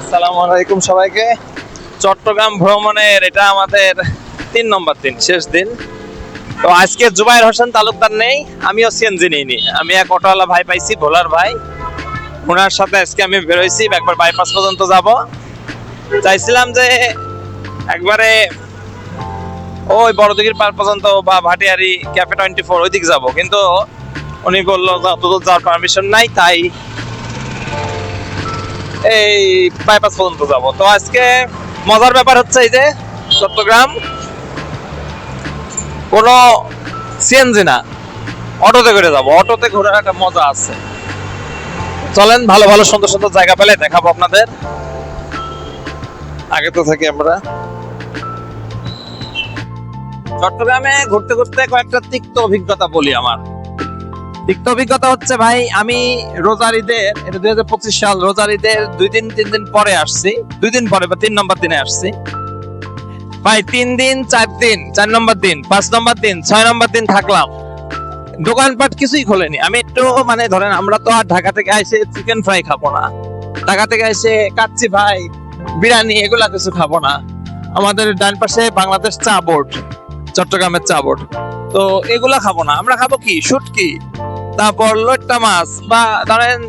আসসালামু আলাইকুম সবাইকে। চট্টগ্রাম ভ্রমণের এটা আমাদের তিন নম্বর দিন, শেষ দিন। তো আজকে জুবাইর হোসেন তালুকদার নেই, আমিও সিএনজি নিইনি আমি এক অটোওয়ালা ভাই পাইছি, ভোলার ভাই। ওনার সাথে আজকে আমি বেরোইছি একবার বাইপাস পর্যন্ত যাব। চাইছিলাম যে একবারে ওই বড়দিঘির পার পর্যন্ত বা ভাটিয়ারি ক্যাফে টোয়েন্টি ফোর ওই দিক যাব, কিন্তু উনি বলল যাওয়ার পারমিশন নাই, তাই এই বাইপাস পর্যন্ত যাব। তো আজকে মজার ব্যাপার হচ্ছে এই যে চট্টগ্রাম কোনো সিএনজি না, অটোতে করে যাব। অটোতে ঘোরার একটা মজা আছে। চলেন, ভালো ভালো, সুন্দর সুন্দর জায়গা পেলে দেখাবো আপনাদের। আগে তো থাকি আমরা। চট্টগ্রামে ঘুরতে ঘুরতে কয়েকটা তিক্ত অভিজ্ঞতা বলি আমার। তিক্ত অভিজ্ঞতা হচ্ছে ভাই, আমি রোজার ঈদের এটা দুই হাজার পঁচিশ সাল রোজার ঈদের দুই দিন, তিন দিন পরে আসছি। দুই দিন পরে বা তিন নম্বর দিনে আসছি। ভাই, তিন দিন, চার দিন, চার নম্বর দিন, পাঁচ নম্বর দিন, ছয় নম্বর দিন থাকলাম। দোকানপাট কিছুই খোলেনি। আমি একটু মানে ধরেন, আমরা তো আর ঢাকা থেকে এসে চিকেন ফ্রাই খাব না। ঢাকা থেকে এসে কাচ্চি ভাই, বিরিয়ানি, এগুলা কিছু খাব না। আমাদের ডান পাশে বাংলাদেশ চা বোর্ড, চট্টগ্রামের চা বোর্ড। তো এগুলা খাব না। আমরা খাব কি? শুটকি। তারপর লট্টা মাছ, বা ধরেন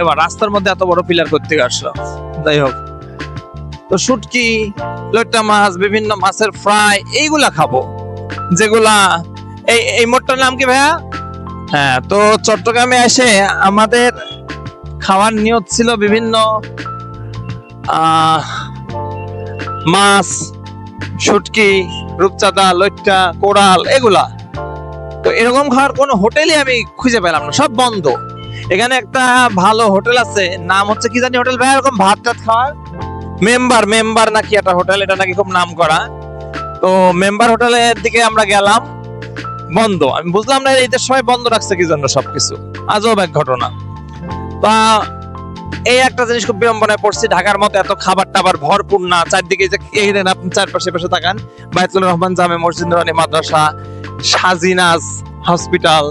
এবার রাস্তার মধ্যে এত বড় পিলার করতে আসলো? যাই হোক। তো শুটকি, লট্টা মাছ, বিভিন্ন মাছের ফ্রাই, এইগুলা খাব। যেগুলা, এই এই মোটটার নাম কি ভাইয়া? হ্যাঁ তো চট্টগ্রামে এসে আমাদের খাওয়ার নিয়ত ছিল বিভিন্ন মাছ, শুটকি, রূপচাঁদা লইট্টা কোরাল এগুলা। তো এরকম খাওয়ার কোনো হোটেলই আমি খুঁজে পেলাম না, সব বন্ধ। এখানে একটা ভালো হোটেল আছে, নাম হচ্ছে কি জানি হোটেল ভাই? এরকম ভাত টাত খাওয়ার? মেম্বার মেম্বার নাকি একটা হোটেল, এটা নাকি খুব নাম করা তো মেম্বার হোটেলের দিকে আমরা গেলাম, বন্ধ। আমি বুঝলাম না এইটার সময় বন্ধ রাখছে কি জন্য সবকিছু? আজব এক ঘটনা। তা, এই একটা জিনিস খুব বিড়ম্বনায় পড়ছি, ঢাকার মতো এত খাবার টাবার ভরপুর না। চারদিকে যে, এই আপনি চারপাশে পাশে তাকান বায়তুল রহমান জামে মসজিদ রানী মাদ্রাসা সাজিনাস হসপিটাল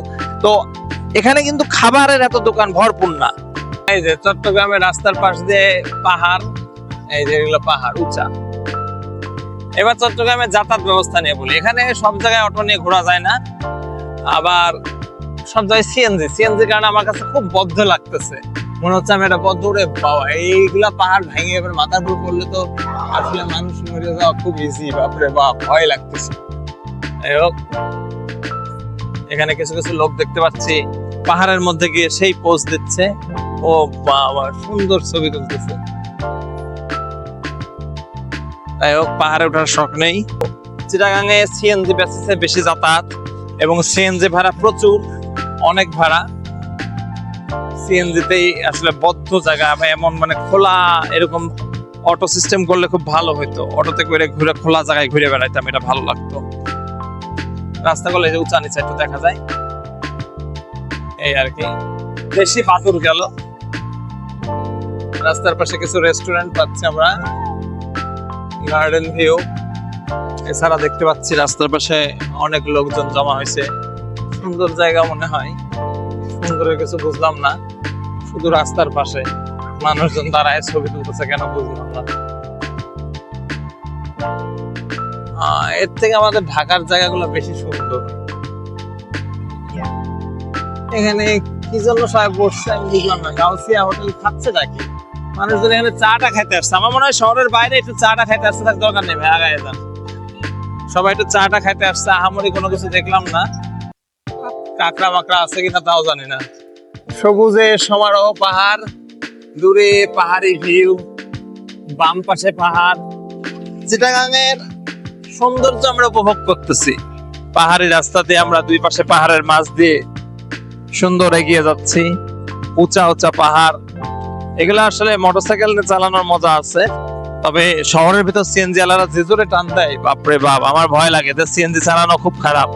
তো এখানে কিন্তু খাবারের এত দোকান ভরপুর না। এই যে চট্টগ্রামের রাস্তার পাশ দিয়ে পাহাড়, এই যে এগুলো পাহাড়, উঁচা। এবার চট্টগ্রামের যাতায়াত ব্যবস্থা নিয়ে বলি। এখানে সব জায়গায় অটো নিয়ে ঘোরা যায় না। আবার সব জায়গায় সিএনজি সিএনজি কারণে আমার কাছে খুব বদ্ধ লাগতেছে। মনে হচ্ছে আমি একটা বদ্ধ উড়ে বাবা, এইগুলা পাহাড় ভেঙে এবার মাথার উপর পড়লে তো আসলে মানুষ মরে যাওয়া খুব ইজি বাপরে বাপ, ভয় লাগতেছে। যাই হোক। এখানে কিছু কিছু লোক দেখতে পাচ্ছি। পাহাড়ের মধ্যে গিয়ে সেই পোজ দিচ্ছে। ও বাবা, সুন্দর ছবি তুলতেছে। যাই হোক, পাহাড়ে ওঠার শখ নেই। চিটাগাঙে সিএনজি বেসিসে বেশি যাতায়াত এবং সিএনজি ভাড়া প্রচুর, অনেক ভাড়া। সিএনজিতেই আসলে বদ্ধ জায়গা বা এমন মানে খোলা, এরকম অটো সিস্টেম করলে খুব ভালো হইতো। অটোতে করে ঘুরে খোলা জায়গায় ঘুরে বেড়াইতাম, এটা ভালো লাগতো। রাস্তাগুলো এই যে উঁচা নিচে একটু দেখা যায়। এই আর কি। বেশি বাদুর গেল। রাস্তার পাশে কিছু রেস্টুরেন্ট পাচ্ছি আমরা। গার্ডেন ভিউ এছাড়া দেখতে পাচ্ছি রাস্তার পাশে অনেক লোকজন জমা হয়েছে। সুন্দর জায়গা মনে হয়। সুন্দর কিছু বুঝলাম না। শুধু রাস্তার পাশে। মানুষজন দাঁড়ায় ছবি তুলতেছে, কেন বুঝলাম না। এর থেকে আমাদের ঢাকার জায়গাগুলো বেশি সুন্দর। এখানে কি জন্য সবাই বসছে আমি বুঝলাম না। গাউসিয়া হোটেল খাচ্ছে নাকি? মানুষজন এখানে চাটা খাইতে আসছে। আমার মনে হয় শহরের বাইরে একটু চাটা খাইতে আসছে, তার দরকার নেই ভাই সবাই একটু চাটা খাইতে আসছে, আহামরি কোনো কিছু দেখলাম না। কাঁকড়া মাকড়া আছে কিনা তাও জানি না। সবুজে সমারোহ, পাহাড়, দূরে পাহাড়ি ভিউ, বাম পাশে পাহাড়। চিটাগাঙের সৌন্দর্য আমরা উপভোগ করতেছি। পাহাড়ি রাস্তাতে আমরা দুই পাশে পাহাড়ের মাঝ দিয়ে সুন্দর এগিয়ে যাচ্ছি। উঁচা উঁচা পাহাড়। এগুলো আসলে মোটরসাইকেল চালানোর মজা আছে। তবে শহরের ভিতর সিএনজি আলারা যে জোরে টান দেয়, বাপরে বাপ, আমার ভয় লাগে যে সিএনজি চালানো খুব খারাপ।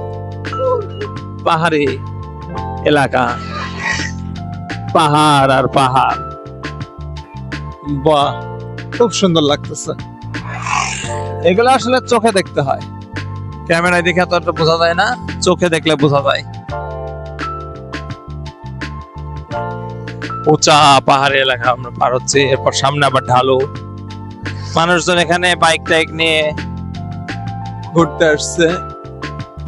পাহাড়ি এলাকা। পাহাড় আর পাহাড়। বাহ, খুব সুন্দর লাগতেছে। এগুলো আসলে চোখে দেখতে হয়। ক্যামেরায় দেখে তো বোঝা যায় না, চোখে দেখলে বোঝা যায়। উঁচা পাহাড়ি এলাকা আমরা পার হচ্ছি, এরপর সামনে আবার ঢালু। মানুষজন এখানে বাইক টাইক নিয়ে ঘুরতে আসছে।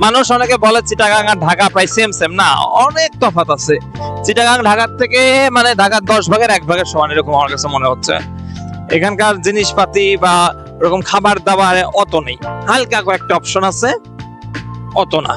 মানুষ অনেকে বলে চিটাগাং আর ঢাকা প্রায় সেম সেম না, অনেক তফাৎ আছে। চিটাগাং ঢাকার থেকে মানে ঢাকার দশ ভাগের এক ভাগের সমান, এরকম আমার কাছে মনে হচ্ছে। এখানকার জিনিসপাতি বা এরকম খাবার দাবার অত নেই। হালকা কয়েকটা অপশন আছে অত না।